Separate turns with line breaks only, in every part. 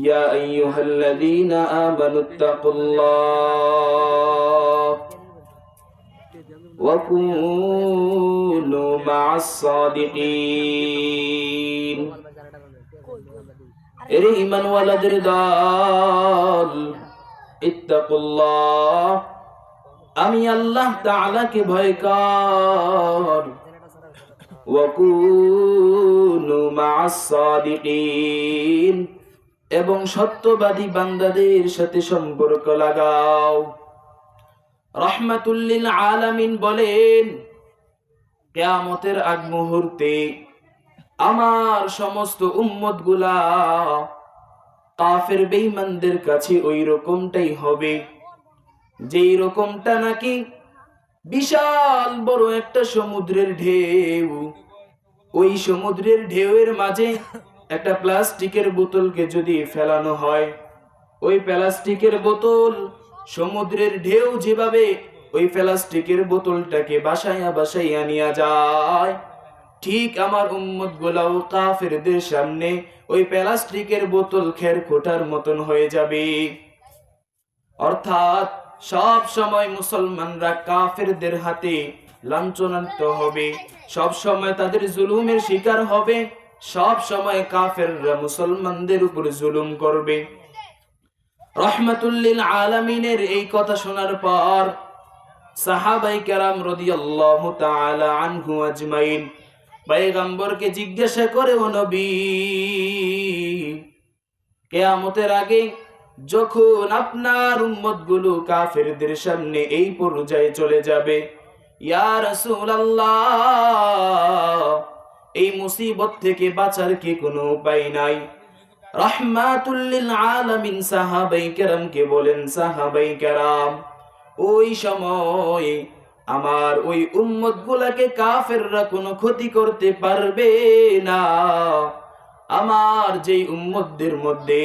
يا أيها الذين آمنوا اتقوا الله وكونوا مع الصادقين এরে ইমানওয়ালাদের দল ইত্তাকুল্লাহ আমি আল্লাহ তাআলাকে ভয় কর ওয়াকুনু মা'আস সাদিকিন এবং সত্যবাদী বান্দাদের সাথে সম্পর্ক লাগাও। রহমাতুল্লিল আলামিন বলেন, কেয়ামতের আগ মুহূর্তে আমার সমস্ত উম্মতগুলা কাফের বেঈমানদের কাছে ওই রকমটাই হবে যেই রকমটা নাকি বিশাল বড় একটা সমুদ্রের ঢেউ। ওই সমুদ্রের ঢেউয়ের মাঝে একটা প্লাস্টিকের বোতলকে যদি ফেলানো হয়, ওই প্লাস্টিকের বোতল সমুদ্রের ঢেউ যেভাবে ওই প্লাস্টিকের বোতলটাকে বাসাইয়া বাসাইয়া নিয়ে যায়, ঠিক আমার উম্মত গোলাও কাফেরদের সামনে ওই প্লাস্টিকের বোতল খের খোটার মতন হয়ে যাবে। অর্থাৎ সব সময় মুসলমানরা কাফেরদের হাতে লাঞ্ছনান্ত হবে, সব সময় তাদের জুলুমের শিকার হবে সব সময় কাফেররা মুসলমানদের উপর জুলুম করবে। রহমাতুল্লিল আলামিনের এই কথা শোনার পর সাহাবাই কেরাম রদিয়াল্লাহু তাআলা আনহু আজমাইন পয়গম্বরকে জিজ্ঞাসা করে, ও নবী, কেয়ামতের আগে যখন আপনার উম্মতগুলো কাফেরদের সামনে এই পর্যায়ে চলে যাবে, ইয়া রাসূলুল্লাহ এই মুসিবত থেকে বাঁচার কি কোনো উপায় নাই? রাহমাতুল্লিল আলামিন সাহাবাই কেরামকে বলেন, সাহাবাই কেরাম, ওই সময় আমার ওই উম্মত গুলাকে কাফেররা কোনো ক্ষতি করতে পারবে না। আমার যেই উম্মতদের মধ্যে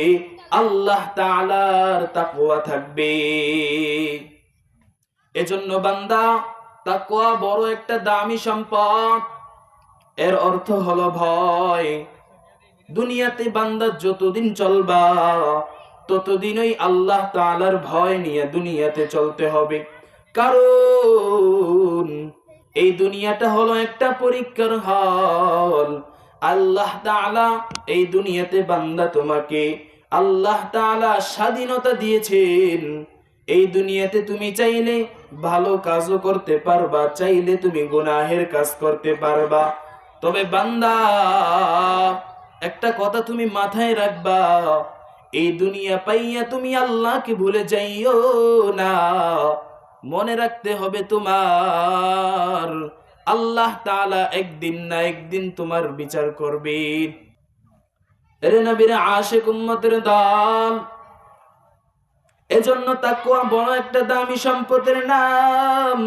আল্লাহ তাআলার তাকওয়া থাকবে। এজন্য বান্দা, তাকওয়া বড় একটা দামি সম্পদ। এর অর্থ হলো ভয়। দুনিয়াতে বান্দা যতদিন চলবা, ততদিনই আল্লাহ তাআলার ভয় নিয়ে দুনিয়াতে চলতে হবে। কারণ এই দুনিয়াটা হলো একটা পরীক্ষার হল। আল্লাহ তাআলা এই দুনিয়াতে বান্দা তোমাকে আল্লাহ তাআলা স্বাধীনতা দিয়েছেন। এই দুনিয়াতে তুমি চাইলে ভালো কাজও করতে পারবা, চাইলে তুমি গুনাহের কাজ করতে পারবা। তবে বান্দা, একটা কথা তুমি মাথায় রাখবা, এই দুনিয়া পাইয়া তুমি আল্লাহকে ভুলে যাইও না। মনে রাখতে হবে তোমার, আল্লাহ তালা একদিন না একদিন তোমার বিচার করবে। এরে নবীর আশেক উম্মতের দল, এজন্য তাকুয়া বড় একটা দামি সম্পদের নাম।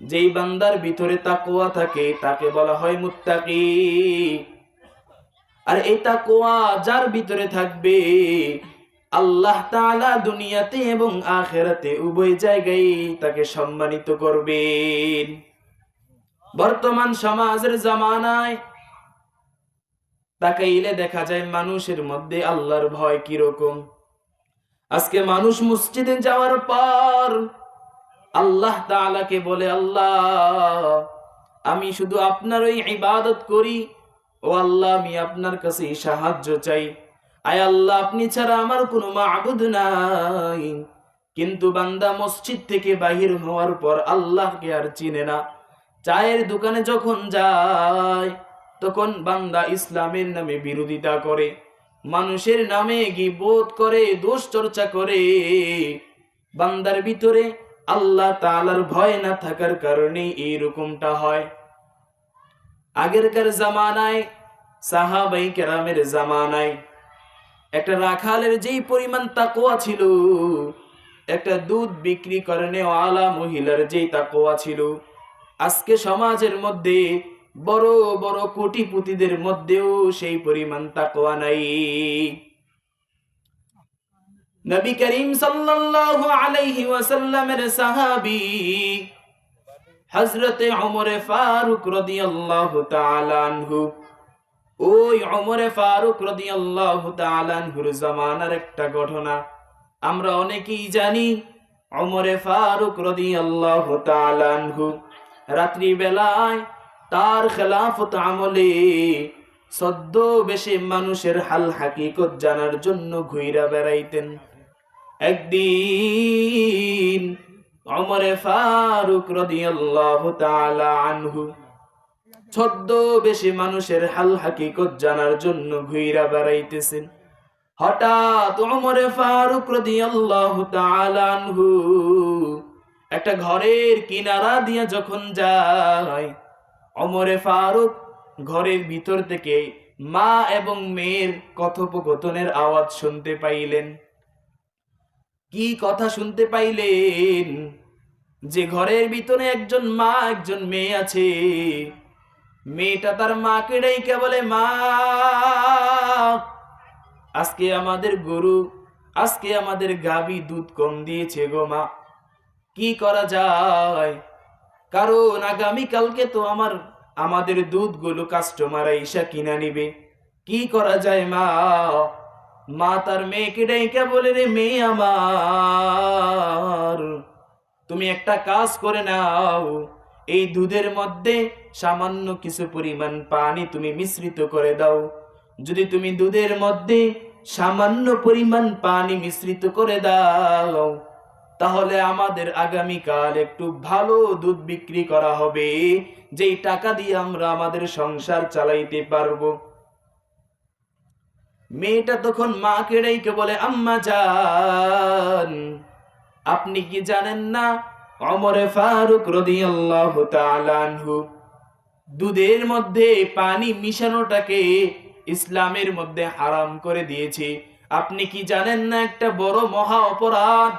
যেই বান্দার ভিতরে তাকুয়া থাকে, তাকে বলা হয় মুত্তাকি। আর এই তাকুয়া যার ভিতরে থাকবে, আল্লাহ তাআলা দুনিয়াতে এবং আখেরাতে উভয় জায়গায় তাকে সম্মানিত করবেন। বর্তমান সমাজের জামানায় তাকাইলে দেখা যায় মানুষের মধ্যে আল্লাহর ভয় কীরকম। আজকে মানুষ মসজিদে যাওয়ার পর আল্লাহ তাআলাকে বলে, আল্লাহ, আমি শুধু আপনার ওই ইবাদত করি। ও আল্লাহ, আমি আপনার কাছে সাহায্য চাই। আয় আল্লাহ, আপনি ছাড়া আমার কোনো মাবুদ নাই। কিন্তু বান্দা মসজিদ থেকে বাহির হওয়ার পর আল্লাহকে আর চিনে না। চায়ের দোকানে যখন যায়, তখন বান্দা ইসলামের নামে বিরোধিতা করে। মানুষের নামে গিবোধ করে, দোষ চর্চা করে। বান্দার ভিতরে আল্লাহ তালার ভয় না থাকার কারণে এইরকমটা হয়। আগেরকার জামানায়, সাহাবাই কেরামের জামানায় একটা রাখালের যেই পরিমাণ তাকোয়া ছিল, একটা দুধ বিক্রি করে নেওয়ালা মহিলার যেই তাকোয়া ছিল, আজকে সমাজের মধ্যে, বড় বড় কোটিপতিদের মধ্যেও সেই পরিমাণ তাকোয়া নাই। নবী করিম সাল্লাল্লাহু আলাইহি ওয়াসাল্লামের সাহাবী হযরতে ওমর ফারুক রাদিয়াল্লাহু তাআলা আনহু। ওই অমরে ফারুক রাদিয়াল্লাহু তাআলা আনহুর জামানার একটা ঘটনা আমরা অনেকেই জানি। অমরে ফারুক রাদিয়াল্লাহু তাআলা আনহু রাত্রি বেলায় তার খেলাফত আমলে সদ্য বেশি মানুষের হাল হাকিকত জানার জন্য ঘুইরা বেড়াইতেন। একদিন অমরে ফারুক রাদিয়াল্লাহু তাআলা আনহু ছদ্ম বেশি মানুষের হাল হাকিকত জানার জন্য ঘুইরা বেড়াইতেছেন। হঠাৎ ওমরে ফারুক রাদিয়াল্লাহু তাআলা আনহু একটা ঘরের কিনারা দিয়ে যখন যায় অমরে ফারুক ঘরের ভিতর থেকে মা এবং মেয়ের কথোপকথনের আওয়াজ শুনতে পাইলেন। কি কথা শুনতে পাইলেন? যে ঘরের ভিতরে একজন মা, একজন মেয়ে আছে। মেয়েটা তার মাকে ডাইকে বলে, মা, আজকে আমাদের গরু, আজকে আমাদের গাবি দুধ কম দিয়েছে গো মা। কি করা যায়? কারণ আগামী কালকে তো আমার, আমাদের দুধগুলো কাস্টমার ঈশা কিনা নিবে। কি করা যায় মা? মা তার মেয়েকে ডেকে বলে, রে মেয়ে আমার, তুমি একটা কাজ করে নাও। এই দুধের মধ্যে সামান্য কিছু পরিমাণ পানি তুমি মিশ্রিত করে দাও। যদি তুমি দুধের মধ্যে সামান্য পরিমাণ পানি মিশ্রিত করে দাও, তাহলে আমাদের আগামীকাল একটু ভালো দুধ বিক্রি করা হবে। যেই টাকা দিয়ে আমরা আমাদের সংসার চালাইতে পারব। মেয়েটা তখন মা মাকে ডেকে বলে, আম্মা যান আপনি কি জানেন না অমরে ফারুক রাদিয়াল্লাহু তাআলা আনহু দুধের মধ্যে পানি মিশানোটাকে ইসলামের মধ্যে হারাম করে দিয়েছে? আপনি কি জানেন না একটা বড় মহা অপরাধ?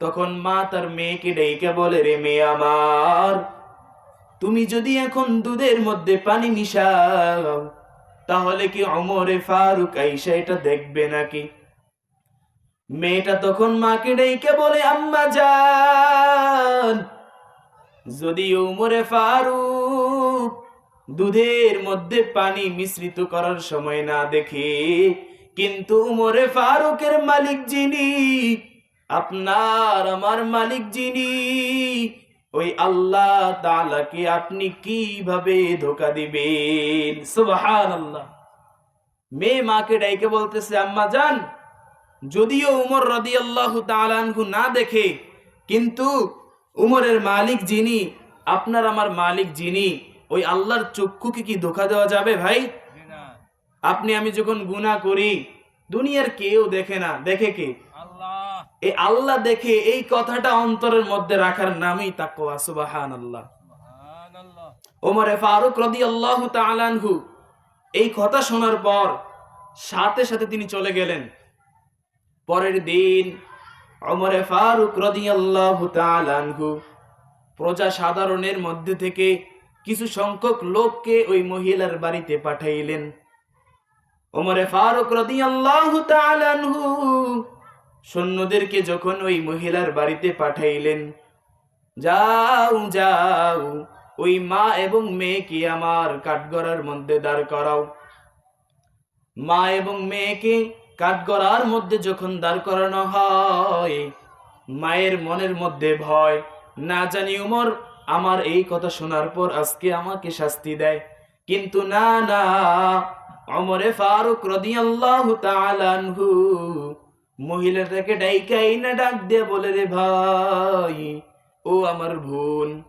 তখন মা তার মেয়েকে ডেকে বলে, রে মেয়ে আমার, তুমি যদি এখন দুধের মধ্যে পানি মিশাও তাহলে কি অমরে ফারুক আইসা এটা দেখবে নাকি? মেয়েটা তখন মাকে ডেকে বলে, আম্মা যান যদি উমরে ফারুক দুধের মধ্যে পানি মিশ্রিত করার সময় না দেখে, কিন্তু উমরে ফারুকের মালিক যিনি, আপনার আমার মালিক যিনি ওই আল্লাহ তাআলাকে আপনি কীভাবে ধোকা দিবেন? সুবহানাল্লাহ। মেয়ে মাকে ডাইকে বলতেছে আম্মা যান। যদিও উমর রাদিয়াল্লাহু তাআলা আনহু না দেখে কিন্তু উমরের মালিক যিনি আপনার আমার মালিক যিনি ওই আল্লাহর চক্ষুকে কি ধোকা দেওয়া যাবে ভাই? আপনি আমি যখন গুনাহ করি দুনিয়ার কেউ দেখে না। দেখে কে?
আল্লাহ
এই আল্লাহ দেখে এই কথাটা অন্তরের মধ্যে রাখার নামই তাকওয়া সুবহানাল্লাহ।
সুবহানাল্লাহ।
ওমরে ফারুক রাদিয়াল্লাহু তাআলা আনহু এই কথা শোনার পর সাথে সাথে তিনি চলে গেলেন। পরের দিন ওমরে ফারুক রাদিয়াল্লাহু তাআলা আনহু প্রজা সাধারণের মধ্যে থেকে কিছু সংখ্যক লোককে ওই মহিলার বাড়িতে পাঠাইলেন। ওমরে ফারুক রদি তাআলা আনহু সৈন্যদেরকে যখন ওই মহিলার বাড়িতে পাঠাইলেন, যাও যাও, ওই মা এবং মেয়েকে আমার কাঠগড়ার মধ্যে দাঁড় করাও। মা এবং মেয়েকে কাঠগড়ার মধ্যে যখন দাঁড় করানো হয়, মায়ের মনের মধ্যে ভয়, না জানি উমর, আমার এই কথা শোনার পর আজকে আমাকে শাস্তি দেয়। কিন্তু না না অমরে ফারুক রাদিয়াল্লাহু তাআলা আনহু মহিলাটাকে ডাইকাই না ডাক দিয়ে বলে রে ভাই ও আমার বোন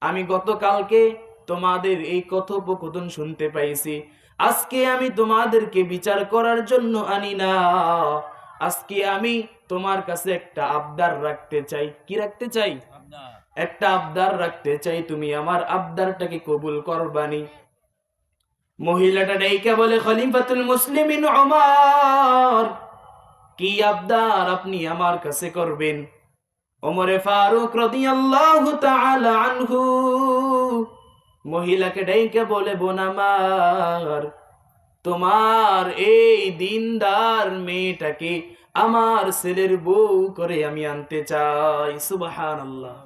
আমি গতকালকে তোমাদের এই কথোপকথন শুনতে পাইছি। আজকে আমি তোমাদেরকে বিচার করার জন্য আনি না। আজকে আমি তোমার কাছে একটা আবদার রাখতে চাই। কি রাখতে চাই? একটা আবদার রাখতে চাই তুমি আমার আবদারটাকে কবুল করবানি। মহিলাটা ডাইকা বলে খলিফাতুল মুসলিমিন ওমর। কি আবদার আপনি আমার কাছে করবেন? ওমরে ফারুক রাদিয়াল্লাহু তাআলা আনহু মহিলাকে ডাইকা বলে, বোন আমার, তোমার এই দিনদার মেয়েটাকে আমার ছেলের বউ করে আমি আনতে চাই।
আল্লাহ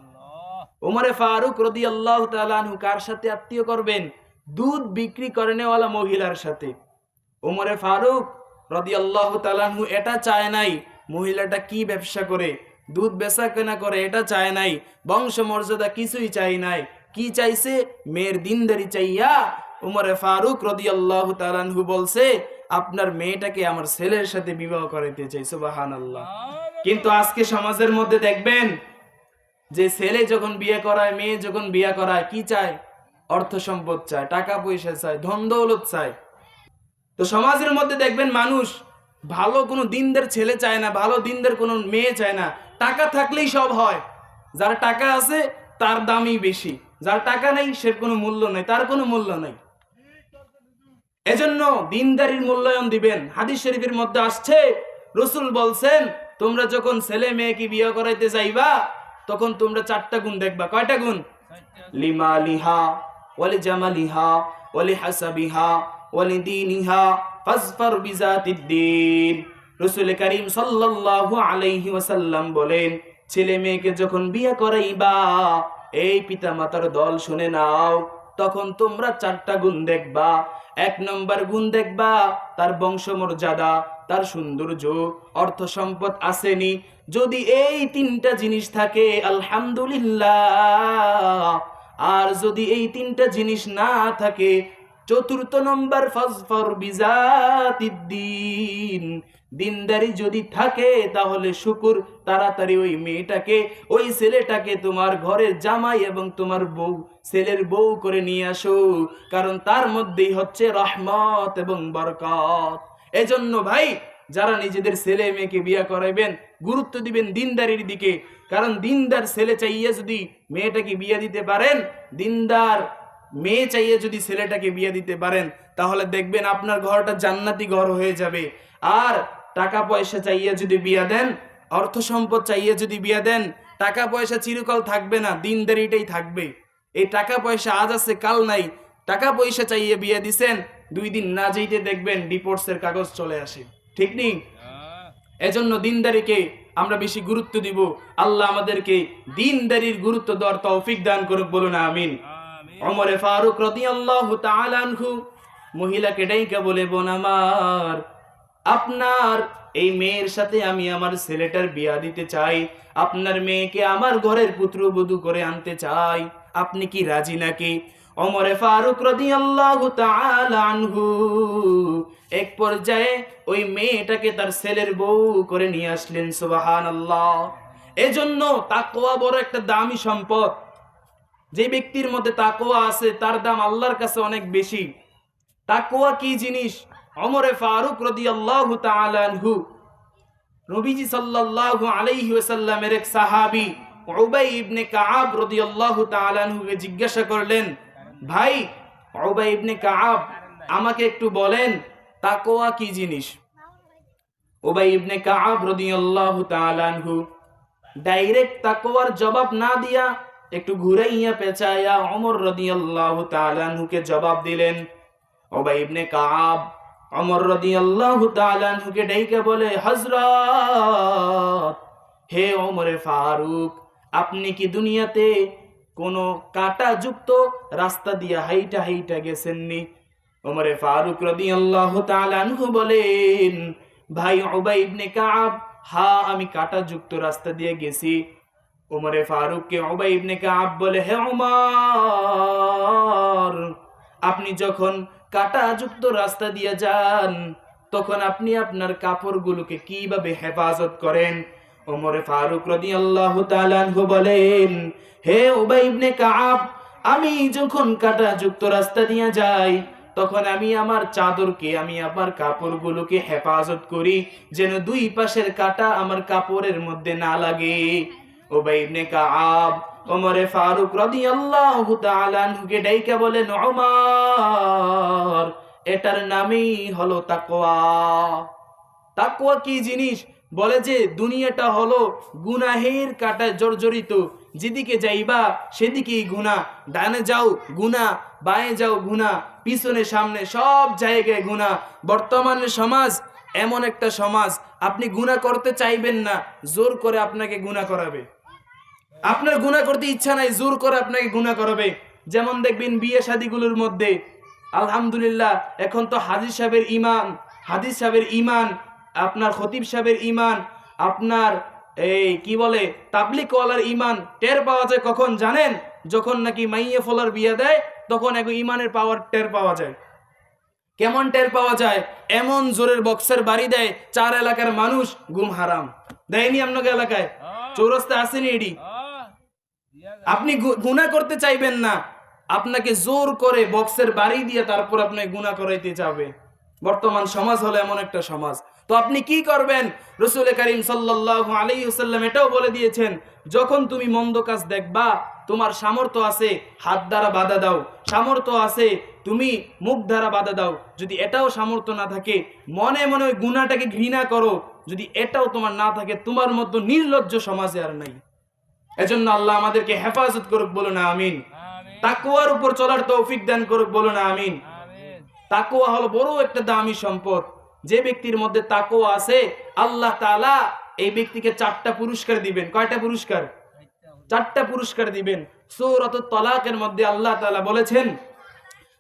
ওমরে ফারুক রদি আল্লাহ তালানহু কার সাথে আত্মীয় করবেন? দুধ বিক্রি করে নেওয়ালা মহিলার সাথে। ওমরে ফারুক এটা চায় নাই। মহিলাটা কি ব্যবসা করে? দুধ বেচা কেনা করে, এটা চায় নাই। বংশ মর্যাদা কিছুই চাই নাই। কি চাইছে? মেয়ের দিনদারি চাইয়া উমরে ফারুক তালানহু বলছে, আপনার মেয়েটাকে আমার ছেলের সাথে বিবাহ করাইতে চাই। সুবাহান আল্লাহ কিন্তু আজকে সমাজের মধ্যে দেখবেন, যে ছেলে যখন বিয়ে করায়, মেয়ে যখন বিয়ে করায়, কি চায়? অর্থ সম্পদ চায়, টাকা পয়সা চায়, ধন দৌলত চায়। তো সমাজের মধ্যে দেখবেন মানুষ ভালো কোনো দিনদের ছেলে চায় না, ভালো দিনদের কোনো মেয়ে চায় না। টাকা থাকলেই সব হয়। যার টাকা আছে, তার দামই বেশি। যার টাকা নেই, সে কোনো মূল্য নেই, তার কোনো মূল্য নেই। এজন্য দিনদারির মূল্যায়ন দিবেন। হাদিস শরীফের মধ্যে আসছে, রসুল বলছেন, তোমরা যখন ছেলে মেয়েকে বিয়ে করাইতে যাইবা, তখন তোমরা চারটা গুণ দেখবা। কয়টা গুণ? লিমা লিহা, ওয়ালি জামালিহা, ওয়ালি হাসাবিহা ওয়ালি দীনিহা ফাজফার বিজাতিদ্দিন। রসুল করিম সাল্লাল্লাহু আলাইহি ওয়াসাল্লাম বলেন, ছেলে মেয়েকে যখন বিয়ে করাইবা, এই পিতা মাতার দল শুনে নাও, তখন তোমরা চারটা গুণ দেখবা। এক নম্বর গুণ দেখবা, তার বংশমর্যাদা, তার সৌন্দর্য অর্থ সম্পদ আসেনি। যদি এই তিনটা জিনিস থাকে, আলহামদুলিল্লাহ। আর যদি এই তিনটা জিনিস না থাকে চতুর্থ নম্বর ফজফর বিজাতিদ্দিন। দিনদারি যদি থাকে, তাহলে শুকুর। তাড়াতাড়ি ওই মেয়েটাকে, ওই ছেলেটাকে তোমার ঘরের জামাই এবং তোমার বউ, ছেলের বউ করে নিয়ে আসো। কারণ তার মধ্যেই হচ্ছে রহমত এবং বরকত। এজন্য ভাই, যারা নিজেদের ছেলে মেয়েকে বিয়ে করাইবেন, গুরুত্ব দিবেন দিনদারির দিকে। কারণ দিনদার ছেলে চাইয়ে যদি মেয়েটাকে বিয়ে দিতে পারেন, দিনদার মেয়ে চাইয়ে যদি ছেলেটাকে বিয়ে দিতে পারেন, তাহলে দেখবেন আপনার ঘরটা জান্নাতি ঘর হয়ে যাবে। আর টাকা পয়সা চাইয়ে যদি বিয়া দেন, অর্থ সম্পদ চাইয়ে যদি বিয়া দেন, টাকা পয়সা চিরকাল থাকবে না দিনদারিটাই থাকবে। এই টাকা পয়সা আজ আছে, কাল নাই, টাকা পয়সা চাইয়ে বিয়ে দিছেন, দুই দিন না যেতে দেখবেন ডিপোর্টসের কাগজ চলে আসে। ঠিক নেই? এজন্য দিনদারিকে আমরা বেশি গুরুত্ব দিব। আল্লাহ আমাদেরকে দিনদারির গুরুত্ব দেওয়ার তৌফিক দান করুক, বলুন, আমিন। অমরে ফারুক আনহু মহিলাকে ডাইকা বলে, বোন আমার, আপনার এই মেয়ের সাথে আমি আমার ছেলেটার বিয়া দিতে চাই। আপনার মেয়েকে আমার ঘরের পুত্র পুত্রবধূ করে আনতে চাই। আপনি কি রাজি নাকি? অমরে ফারুক রাদিয়াল্লাহু তাআলা এক পর্যায়ে ওই মেয়েটাকে তার ছেলের বউ করে নিয়ে আসলেন, সুবহানাল্লাহ। এজন্য তাকওয়া বড় একটা দামি সম্পদ। যে ব্যক্তির মধ্যে তাকোয়া আছে, তার দাম আল্লাহর কাছে অনেক বেশি। তাকোয়া কি জিনিস? অমরে ফারুক রদি আল্লাহ তালহু নবীজি সাল্লাল্লাহু আলাইহি ওয়াসাল্লামের এক সাহাবী, উবাই ইবনে কাআব রাদিয়াল্লাহু তাআলা আনহুকে জিজ্ঞাসা করলেন, ভাই, উবাই ইবনে কাআব, আমাকে একটু বলেন, তাকওয়া কি জিনিস? উবাই ইবনে কাআব রাদিয়াল্লাহু তাআলা আনহু, ডাইরেক্ট তাকওয়ার জবাব না দিয়া একটু ঘুরাইয়া পেঁচাইয়া অমর রাদিয়াল্লাহু তাআলা আনহুকে জবাব দিলেন উবাই ইবনে কাআব অমর রাদিয়াল্লাহু তাআলা আনহুকে ডাইকা বলে, হযরত, হে ওমরে ফারুক, আপনি কি দুনিয়াতে কোনো কাটা যুক্ত রাস্তা দিয়ে হাইটা হাইটা গেছেননি? ওমরে ফারুক রাদিয়াল্লাহু তাআলা আনহু বলেন, ভাই উবাই ইবনে কাআব হা আমি কাটা যুক্ত রাস্তা দিয়ে গেছি। উমরে ফারুককে উবাই ইবনে কাআব বলে, হে উমর, আপনি যখন কাটা যুক্ত রাস্তা দিয়ে যান, তখন আপনি আপনার কাপড়গুলোকে কীভাবে হেফাজত করেন? ওমরে ফারুক রাদিয়াল্লাহু তাআলা আনহু বলেন, হে উবাই ইবনে কাআব আমি যখন কাটা যুক্ত রাস্তা দিয়ে যাই, তখন আমি আমার চাদরকে, আমি আমার কাপড়গুলোকে হেফাজত করি, যেন দুই পাশের কাটা আমার কাপড়ের মধ্যে না লাগে। উবাই ইবনে কাআব, ওমরে ফারুক রাদিয়াল্লাহু তাআলা আনহুকে ডাইকা বলেন, ওমর, এটার নামই হলো তাকওয়া। তাকওয়া কি জিনিস? বলে যে, দুনিয়াটা হলো গুনাহের কাটায় জর্জরিত। যেদিকে যাইবা, সেদিকেই গুণা ডানে যাও গুণা বাঁয়ে যাও গুণা পিছনে, সামনে সব জায়গায় গুণা বর্তমানে সমাজ এমন একটা সমাজ, আপনি গুণা করতে চাইবেন না, জোর করে আপনাকে গুণা করাবে। আপনার গুণা করতে ইচ্ছা নাই জোর করে আপনাকে গুণা করাবে। যেমন দেখবেন বিয়ে শাদিগুলোর মধ্যে আলহামদুলিল্লাহ এখন তো হাজির সাহেবের ইমান হাদিস সাহেবের ইমান আপনার খতিব সাহেবের ইমান আপনার এই কি বলে তাবলিকওয়ালার ইমান টের পাওয়া যায় কখন জানেন? যখন নাকি মাইয়ে ফলার বিয়ে দেয় তখন এক ইমানের পাওয়ার টের পাওয়া যায়। কেমন টের পাওয়া যায়? এমন জোরের বক্সের বাড়ি দেয় চার এলাকার মানুষ গুম হারাম। দেয়নি আপনাকে এলাকায়? চৌরাস্তা আসেনি এডি?
হ্যাঁ।
আপনি গু- গুনাহ করতে চাইবেন না। আপনাকে জোর করে বক্সের বাড়ি দিয়ে তারপর আপনি গুনাহ করাইতে যাবে বর্তমান সমাজ হলো এমন একটা সমাজ। তো আপনি কি করবেন? রসুল করিম সাল্লাল্লাহু আলাইহি ওয়াসাল্লাম এটাও বলে দিয়েছেন, যখন তুমি মন্দ কাজ দেখবা, তোমার সামর্থ্য আছে, হাত দ্বারা বাধা দাও। সামর্থ্য আছে, তুমি মুখ দ্বারা বাধা দাও। যদি এটাও সামর্থ্য না থাকে, মনে মনে ওই গুণাটাকে ঘৃণা করো। যদি এটাও তোমার না থাকে, তোমার মতো নির্লজ্জ সমাজে আর নাই। এজন্য আল্লাহ আমাদেরকে হেফাজত করুক বলো না আমিন। তাকুয়ার উপর চলার তৌফিক দান করুক বলো না আমিন।
আমিন।
তাকুয়া হলো বড় একটা দামি সম্পদ। যে ব্যক্তির মধ্যে তাকুয়া আছে আল্লাহ তাআলা এই ব্যক্তিকে চারটা পুরস্কার দিবেন। কয়টা পুরস্কার? চারটা পুরস্কার। দিবেন। সূরাত তলাকের মধ্যে আল্লাহ তাআলা বলেছেন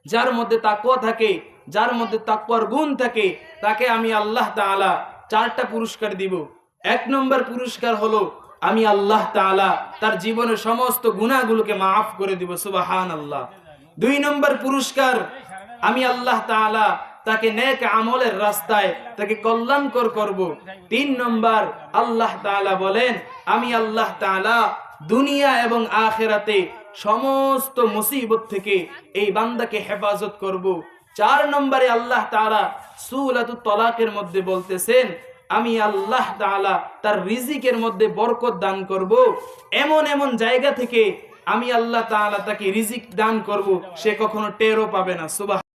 যার মধ্যে তাকুয়া থাকে যার মধ্যে তাকুয়ার গুণ থাকে তাকে আমি আল্লাহ তাআলা চারটা পুরস্কার দিব। এক নম্বর পুরস্কার হলো আমি আল্লাহ তাআলা তার জীবনের সমস্ত গুনাহগুলোকে মাফ করে দিব সুবাহান আল্লাহ দুই নম্বর পুরস্কার, আমি আল্লাহ তাআলা তাকে নেক আমলের রাস্তায় তাকে কল্যাণকর করব। তিন নম্বর, আল্লাহ তাআলা বলেন, আমি আল্লাহ তাআলা দুনিয়া এবং আখেরাতে সমস্ত মুসিবত থেকে এই বান্দাকে হেফাজত করব। চার নম্বরে আল্লাহ তাআলা সূরাতুত তলাকের মধ্যে বলতেছেন আমি আল্লাহ তালা তার রিজিকের মধ্যে বরকত দান করব। এমন এমন জায়গা থেকে আমি আল্লাহ তালা তাকে রিজিক দান করব, সে কখনো টেরও পাবে না। সুবাহ